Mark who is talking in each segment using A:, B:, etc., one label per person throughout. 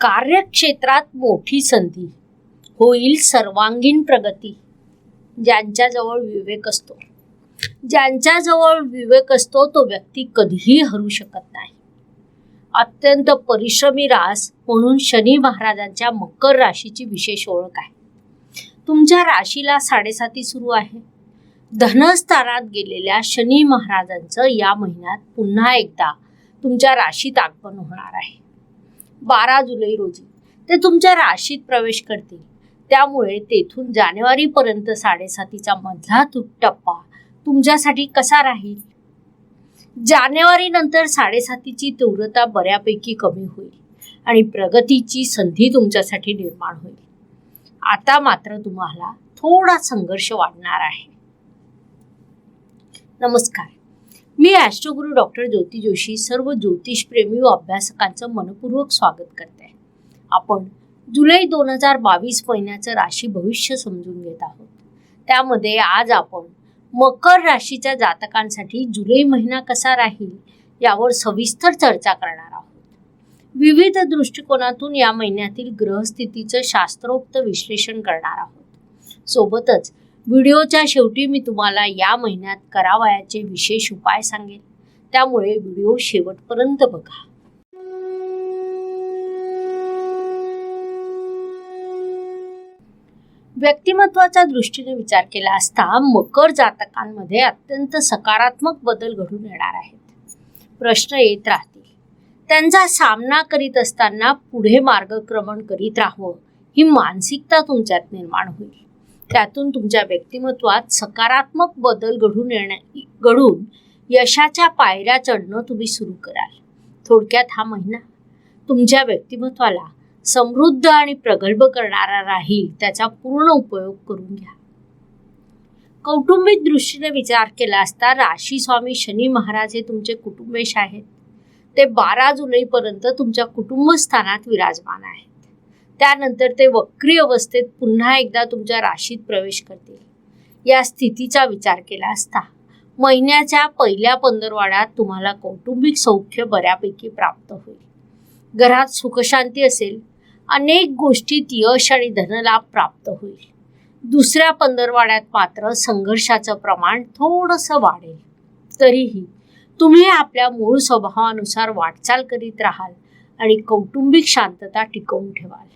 A: कार्यक्षेत्रात मोठी संधी होईल सर्वांगीण प्रगती ज्यांच्याजवळ विवेक असतो. ज्यांच्याजवळ विवेक असतो तो व्यक्ती कधीही हरू शकत नाही. अत्यंत परिश्रमी रास म्हणून शनी महाराजांच्या मकर राशीची विशेष ओळख आहे. तुमच्या राशीला साडेसाती सुरू आहे. धनस्थानात गेलेल्या शनी महाराजांचं या महिन्यात पुन्हा एकदा तुमच्या राशीत आगमन होणार आहे. बारा जुलै रोजी. ते तुमच्या राशीत प्रवेश करतील. त्यामुळे तेथून जानेवारीपर्यंत साडेसातीचा मधला तु- टप्पा तुमच्यासाठी कसा राहील? जानेवारी नंतर साडेसातीची तीव्रता बऱ्यापैकी कमी होईल आणि प्रगतीची संधी तुमच्यासाठी निर्माण होईल. आता मात्र तुम्हाला थोडा संघर्ष वाढणार आहे. नमस्कार. मी ॲस्ट्रोगुरू डॉक्टर ज्योती जोशी सर्व ज्योतिषप्रेमी व अभ्यासकांचं मनपूर्वक स्वागत करते. आपण जुलै दोन हजार बावीस महिन्याचं राशी भविष्य समजून घेत आहोत. त्यामध्ये आज आपण मकर राशीच्या जातकांसाठी जुलै महिना कसा राहील यावर सविस्तर चर्चा करणार आहोत. विविध दृष्टिकोनातून या महिन्यातील ग्रहस्थितीचं शास्त्रोक्त विश्लेषण करणार आहोत. सोबतच व्हिडिओच्या शेवटी मी तुम्हाला या महिन्यात करावयाचे विशेष उपाय सांगेन. त्यामुळे व्हिडिओ शेवटपर्यंत बघा. व्यक्तिमत्वाच्या दृष्टीने विचार केला असता मकर जातकांमध्ये अत्यंत सकारात्मक बदल घडून येणार आहेत. प्रश्न येत राहतील. त्यांचा सामना करीत असताना पुढे मार्गक्रमण करीत राहावं ही मानसिकता तुमच्यात निर्माण होईल. त्यातून तुमच्या व्यक्तिमत्वात सकारात्मक बदल घडून येण्या घडून यशाच्या पायऱ्या चढणं तुम्ही सुरू कराल. थोडक्यात हा महिना तुमच्या व्यक्तिमत्वाला समृद्ध आणि प्रगल्भ करणारा राहील त्याचा पूर्ण उपयोग करून घ्या. कौटुंबिक दृष्टीने विचार केला असता राशी स्वामी शनी महाराज हे तुमचे कुटुंबेश आहेत. ते बारा जुलैपर्यंत तुमच्या कुटुंबस्थानात विराजमान आहेत. त्यानंतर ते वक्री अवस्थेत पुन्हा एकदा तुमच्या राशीत प्रवेश करतील. या स्थितीचा विचार केला असता महिन्याच्या पहिल्या पंधरवाड्यात तुम्हाला कौटुंबिक सौख्य बऱ्यापैकी प्राप्त होईल. घरात सुखशांती असेल अनेक गोष्टीत यश आणि धनलाभ प्राप्त होईल. दुसऱ्या पंधरवाड्यात मात्र संघर्षाचं प्रमाण थोडंसं वाढेल. तरीही तुम्ही आपल्या मूळ स्वभावानुसार वाटचाल करीत राहाल आणि कौटुंबिक शांतता टिकवून ठेवाल.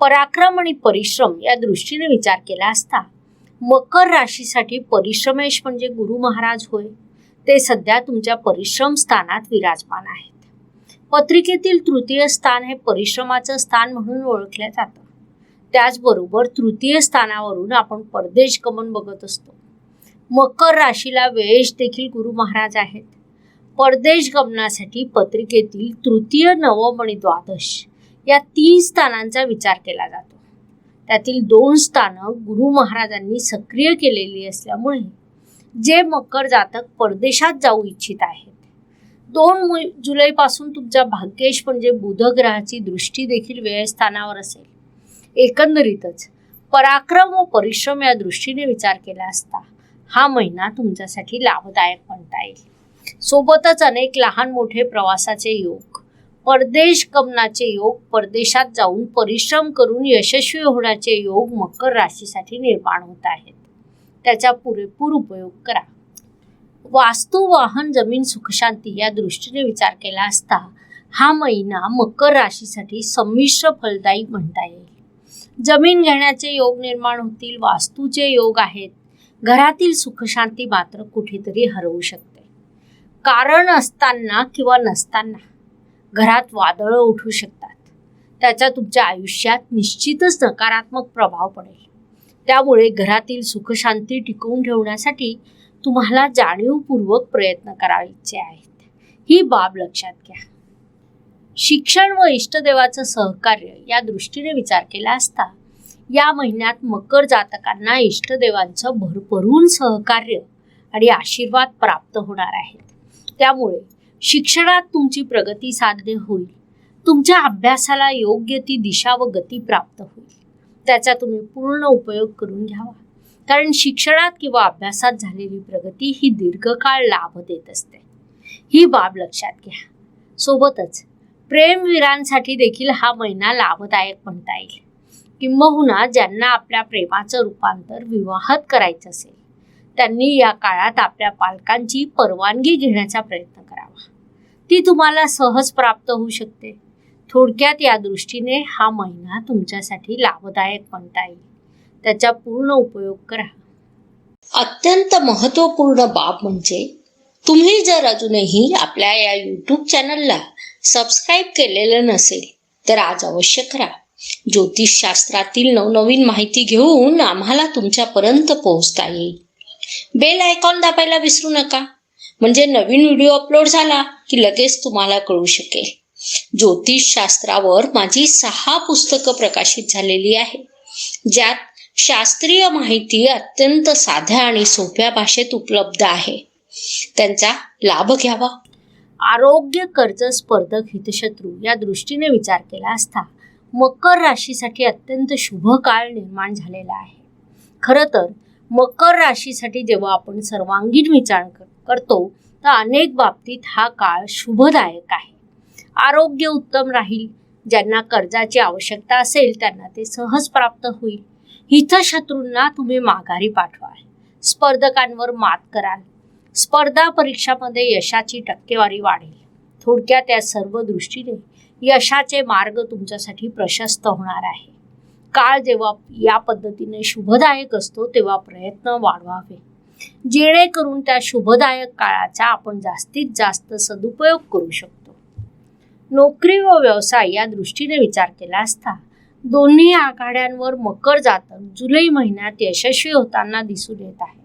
A: पराक्रम आणि परिश्रम या दृष्टीने विचार केला असता. मकर राशीसाठी परिश्रमेश म्हणजे गुरु महाराज होय. ते सध्या तुमच्या परिश्रम स्थानात विराजमान आहेत. पत्रिकेतील तृतीय स्थान हे परिश्रमाचं स्थान म्हणून ओळखलं जातं. त्याचबरोबर तृतीय स्थानावरून आपण परदेश गमन बघत असतो. मकर राशीला वेश देखील गुरु महाराज आहेत. परदेश गमनासाठी पत्रिकेतील तृतीय नवम आणि द्वादश या तीन स्थानांचा विचार केला जातो. त्यातील दोन स्थानं गुरु महाराजांनी सक्रिय केलेली असल्यामुळे जे मकर जातक परदेशात जाऊ इच्छित आहेत. दोन मु- जुलैपासून तुमचा भाग्येश म्हणजे बुध ग्रहाची दृष्टी देखील व्ययस्थानावर असेल. एकंदरीतच पराक्रम व परिश्रम या दृष्टीने विचार केला असता हा महिना तुमच्यासाठी लाभदायक म्हणता येईल. सोबतच अनेक लहान मोठे प्रवासाचे योग परदेश गमनाचे योग परदेशात जाऊन परिश्रम करून यशस्वी होण्याचे योग मकर राशीसाठी निर्माण होत आहेत. त्याचा पुरेपूर उपयोग करा. वास्तू वाहन जमीन सुखशांती या दृष्टीने विचार केला असता हा महिना मकर राशीसाठी संमिश्र फलदायी म्हणता येईल. जमीन घेण्याचे योग निर्माण होतील वास्तूचे योग आहेत. घरातील सुखशांती मात्र कुठेतरी हरवू शकते. कारण असताना किंवा नसताना घरात वादळं उठू शकतात. त्याचा तुमच्या आयुष्यात निश्चितच नकारात्मक प्रभाव पडेल. त्यामुळे घरातील सुखशांती टिकवून ठेवण्यासाठी तुम्हाला जाणीवपूर्वक प्रयत्न करायचे आहेत. ही बाब लक्षात घ्या. शिक्षण व इष्टदेवाचं सहकार्य या दृष्टीने विचार केला असता या महिन्यात मकर जातकांना इष्टदेवांचं भरभरून सहकार्य आणि आशीर्वाद प्राप्त होणार आहेत. त्यामुळे शिक्षणात तुमची प्रगती साध्य होईल. तुमच्या अभ्यासाला योग्य ती दिशा व गती प्राप्त होईल. त्याचा तुम्ही पूर्ण उपयोग करून घ्यावा. कारण शिक्षणात किंवा अभ्यासात झालेली प्रगती ही दीर्घकाळ लाभ देत असते. ही बाब लक्षात घ्या. सोबतच प्रेमवीरांसाठी देखील हा महिना लाभदायक म्हणता येईल. किंबहुना ज्यांना आपल्या प्रेमाचं रूपांतर विवाहात करायचं असेल त्यांनी या काळात आपल्या पालकांची परवानगी घेण्याचा प्रयत्न ती तुम्हाला सहज प्राप्त होऊ शकते. थोडक्यात या दृष्टीने हा महिना तुमच्यासाठी लाभदायक म्हणता येईल. त्याचा पूर्ण उपयोग करा.
B: अत्यंत महत्त्वपूर्ण बाब म्हणजे तुम्ही जर अजूनही आपल्या या यूट्यूब चॅनलला सबस्क्राईब केलेलं नसेल तर आज अवश्य करा. ज्योतिषशास्त्रातील नवनवीन माहिती घेऊन आम्हाला तुमच्यापर्यंत पोहोचता येईल. बेल आयकॉन दाबायला विसरू नका. म्हणजे नवीन व्हिडिओ अपलोड झाला की लगेच तुम्हाला कळू शकेल. ज्योतिषशास्त्रावर माझी सहा पुस्तकं प्रकाशित झालेली आहे ज्यात शास्त्रीय माहिती अत्यंत साध्या आणि सोप्या भाषेत उपलब्ध आहे. त्यांचा लाभ घ्यावा.
A: आरोग्य कर्ज स्पर्धक हितशत्रू या दृष्टीने विचार केला असता मकर राशीसाठी अत्यंत शुभ काळ निर्माण झालेला आहे. खरं तर मकर राशीसाठी जेव्हा आपण सर्वांगीण विचार क- करतो तर अनेक बाबतीत हा काळ शुभदायक आहे. आरोग्य उत्तम राहील. ज्यांना कर्जाची आवश्यकता असेल त्यांना ते सहज प्राप्त होईल. हितशत्रूंना तुम्ही माघारी पाठवाल स्पर्धकांवर मात कराल. स्पर्धा परीक्षामध्ये यशाची टक्केवारी वाढेल. थोडक्यात या सर्व दृष्टीने यशाचे मार्ग तुमच्यासाठी प्रशस्त होणार आहे. काळ जेव्हा या पद्धतीने शुभदायक असतो तेव्हा प्रयत्न वाढवावे. जेणेकरून त्या शुभदायक काळाचा आपण जास्तीत जास्त सदुपयोग करू शकतो. नोकरी व व्यवसाय या दृष्टीने विचार केला असता दोन्ही आघाड्यांवर मकर जातक जुलै महिन्यात यशस्वी होताना दिसून येत आहे.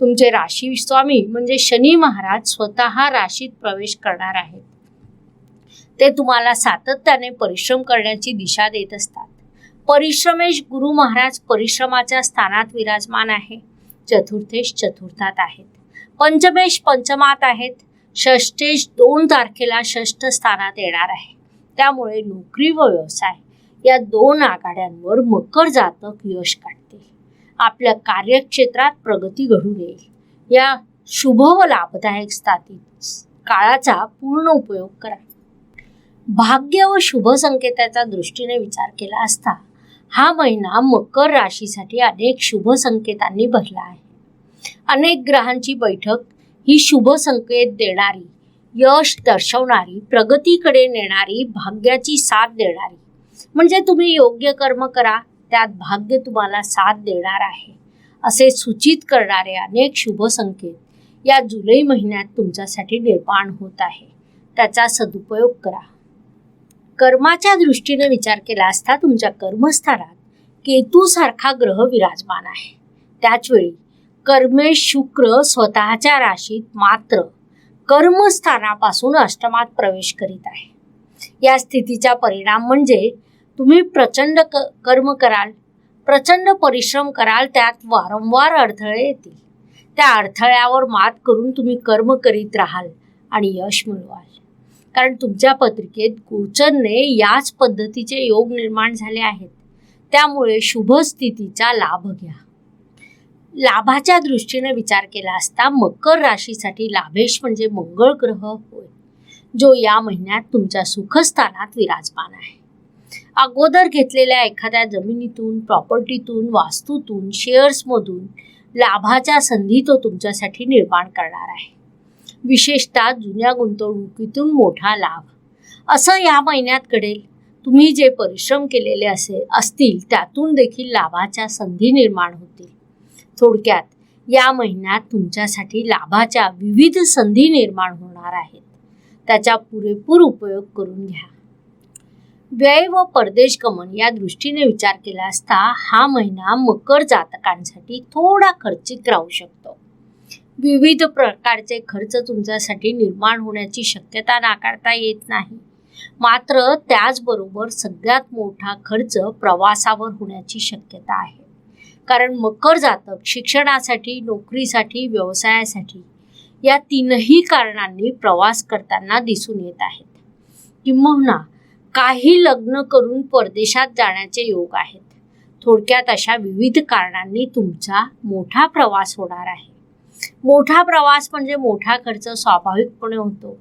A: तुमचे राशी स्वामी म्हणजे शनी महाराज स्वतः राशीत प्रवेश करणार आहेत. ते तुम्हाला सातत्याने परिश्रम करण्याची दिशा देत असतात. परिश्रमेश गुरु महाराज परिश्रमाच्या स्थानात विराजमान आहे. चतुर्थेश चतुर्थात आहेत. पंचमेश पंचमात आहेत. षष्ठेश दोन तारखेला षष्ठ स्थानात येणार आहे. त्यामुळे नोकरी व व्यवसाय या दोन आघाड्यांवर मकर जातक यश काढते. आपल्या कार्यक्षेत्रात प्रगती घडून येईल या शुभ व लाभदायक स्थातीत काळाचा पूर्ण उपयोग करा. भाग्य व शुभ संकेताच्या दृष्टीने विचार केला असता हा महिना मकर राशीसाठी अनेक शुभ संकेतांनी भरला आहे. अनेक ग्रहांची बैठक ही शुभ संकेत देणारी यश दर्शवणारी प्रगतीकडे नेणारी भाग्याची साथ देणारी. म्हणजे तुम्ही योग्य कर्म करा त्यात भाग्य तुम्हाला साथ देणार आहे असे सूचित करणारे अनेक शुभ संकेत या जुलै महिन्यात तुमच्यासाठी निर्माण होत आहे. त्याचा सदुपयोग करा. कर्माच्या दृष्टीने विचार केला असता तुमच्या कर्मस्थानात केतूसारखा ग्रह विराजमान आहे. त्याचवेळी कर्मे शुक्र स्वतःच्या राशीत मात्र कर्मस्थानापासून अष्टमात प्रवेश करीत आहे. या स्थितीचा परिणाम म्हणजे तुम्ही प्रचंड क कर्म कराल प्रचंड परिश्रम कराल त्यात वारंवार अडथळे येतील. त्या अडथळ्यावर मात करून तुम्ही कर्म करीत राहाल आणि यश मिळवाल. कारण तुमच्या पत्रिकेत गोचरने याच पद्धतीचे योग निर्माण झाले आहेत. त्यामुळे शुभ स्थितीचा लाभ घ्या. लाभाच्या दृष्टीने विचार केला असता मकर राशीसाठी लाभेश म्हणजे मंगळ ग्रह होय जो या महिन्यात तुमच्या सुखस्थानात विराजमान आहे. अगोदर घेतलेल्या एखाद्या जमिनीतून प्रॉपर्टीतून वास्तूतून शेअर्समधून लाभाच्या संधी तो तुमच्यासाठी निर्माण करणार आहे. विशेषतः जुन्या गुंतवणुकीतून मोठा लाभ. असं या महिन्यात घडेल. तुम्ही जे परिश्रम केलेले असे असतील त्यातून देखील लाभाच्या संधी निर्माण होतील. थोडक्यात या महिन्यात तुमच्यासाठी लाभाच्या विविध संधी निर्माण होणार आहेत. त्याचा पुरेपूर उपयोग करून घ्या. व्यय व परदेश गमन या दृष्टीने विचार केला असता हा महिना मकर जातकांसाठी थोडा खर्चिक राहू शकतो. विविध प्रकारचे खर्च तुमच्यासाठी निर्माण होण्याची शक्यता नाकारता येत नाही. मात्र त्याचबरोबर सगळ्यात मोठा खर्च प्रवासावर होण्याची शक्यता आहे. कारण मकर जातक शिक्षणासाठी नोकरीसाठी व्यवसायासाठी या तीनही कारणांनी प्रवास करताना दिसून येत आहेत. किंबहुना काही लग्न करून परदेशात जाण्याचे योग आहेत. थोडक्यात अशा विविध कारणांनी तुमचा मोठा प्रवास होणार आहे. मोठा प्रवास म्हणजे मोठा खर्च स्वाभाविकपणे होतो.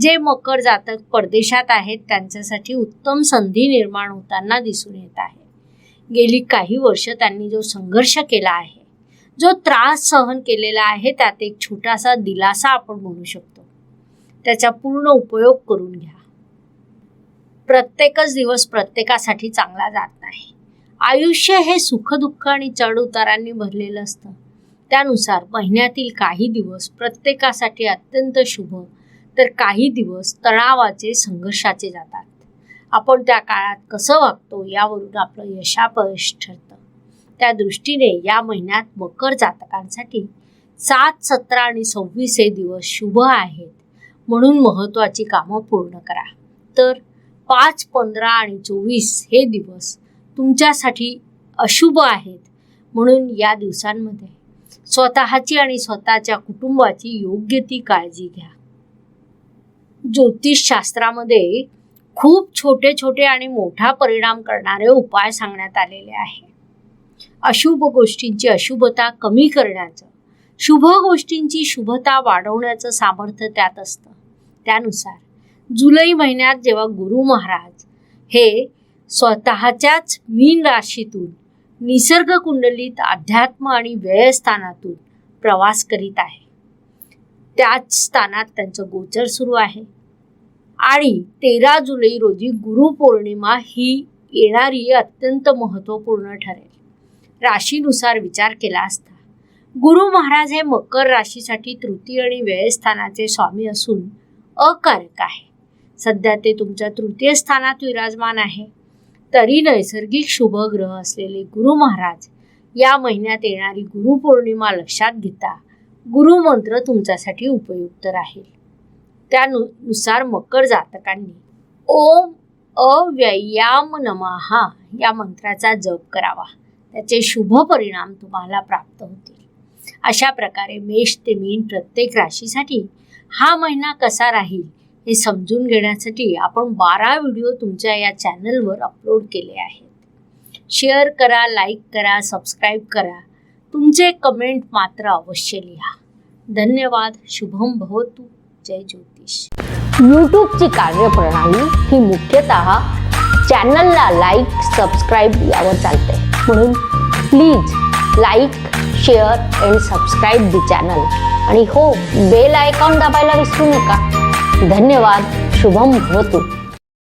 A: जे मकर जातक परदेशात आहेत त्यांच्यासाठी उत्तम संधी निर्माण होताना दिसून येत आहे. गेली काही वर्ष त्यांनी जो संघर्ष केला आहे जो त्रास सहन केलेला आहे त्यात एक छोटासा दिलासा आपण म्हणू शकतो. त्याचा पूर्ण उपयोग करून घ्या. प्रत्येकच दिवस प्रत्येकासाठी चांगला जात नाही. आयुष्य हे सुखदुःख आणि चढ उतारांनी भरलेलं असतं. त्यानुसार महिन्यातील काही दिवस प्रत्येकासाठी अत्यंत शुभ तर काही दिवस तणावाचे संघर्षाचे जातात. आपण त्या काळात कसं वागतो यावरून आपलं यशापयश ठरतं. त्या दृष्टीने या महिन्यात मकर जातकांसाठी सात सतरा आणि सव्वीस हे दिवस शुभ आहेत. म्हणून महत्त्वाची कामं पूर्ण करा. तर पाच पंधरा आणि चोवीस हे दिवस तुमच्यासाठी अशुभ आहेत. म्हणून या दिवसांमध्ये स्वतःची आणि स्वतःच्या कुटुंबाची योग्य ती काळजी घ्या. ज्योतिषशास्त्रामध्ये खूप छोटे छोटे आणि मोठा परिणाम करणारे उपाय सांगण्यात आलेले आहे. अशुभ गोष्टींची अशुभता कमी करण्याचं शुभ गोष्टींची शुभता वाढवण्याचं सामर्थ्य त्यात असतं. त्यानुसार जुलै महिन्यात जेव्हा गुरु महाराज हे स्वतःच्याच मीन राशीतून निसर्ग कुंडलीत अध्यात्म आणि व्ययस्थानातून प्रवास करीत आहे. त्याच स्थानात त्यांचं गोचर सुरू आहे. आणि तेरा जुलै रोजी गुरुपौर्णिमा ही येणारी अत्यंत महत्त्वपूर्ण ठरेल. राशीनुसार विचार केला असता गुरु महाराज हे मकर राशीसाठी तृतीय आणि व्ययस्थानाचे स्वामी असून अकारक आहे. सध्या ते तुमच्या तृतीय स्थानात विराजमान आहे. तरी नैसर्गिक शुभ ग्रह असलेले गुरु महाराज या महिन्यात येणारी गुरुपौर्णिमा लक्षात घेता गुरुमंत्र तुमच्यासाठी उपयुक्त राहील. त्यानुसार मकर जातकांनी ओम अव्ययाम नमहा या मंत्राचा जप करावा. त्याचे शुभ परिणाम तुम्हाला प्राप्त होतील. अशा प्रकारे मेष ते मीन प्रत्येक राशीसाठी हा महिना कसा राहील हे समजून घेण्यासाठी आपण बारा व्हिडिओ तुमच्या या चॅनलवर अपलोड केले आहेत. शेअर करा लाईक करा सबस्क्राईब करा. तुमचे कमेंट मात्र अवश्य लिहा. धन्यवाद शुभम भवतु जय ज्योतिष.
C: यूट्यूबची कार्यप्रणाली ही मुख्यतः चॅनलला लाईक सबस्क्राईब यावर चालते. म्हणून please like share and subscribe the channel. आणि हो बेल आयकॉन दाबायला विसरू नका. धन्यवाद. शुभम भवतु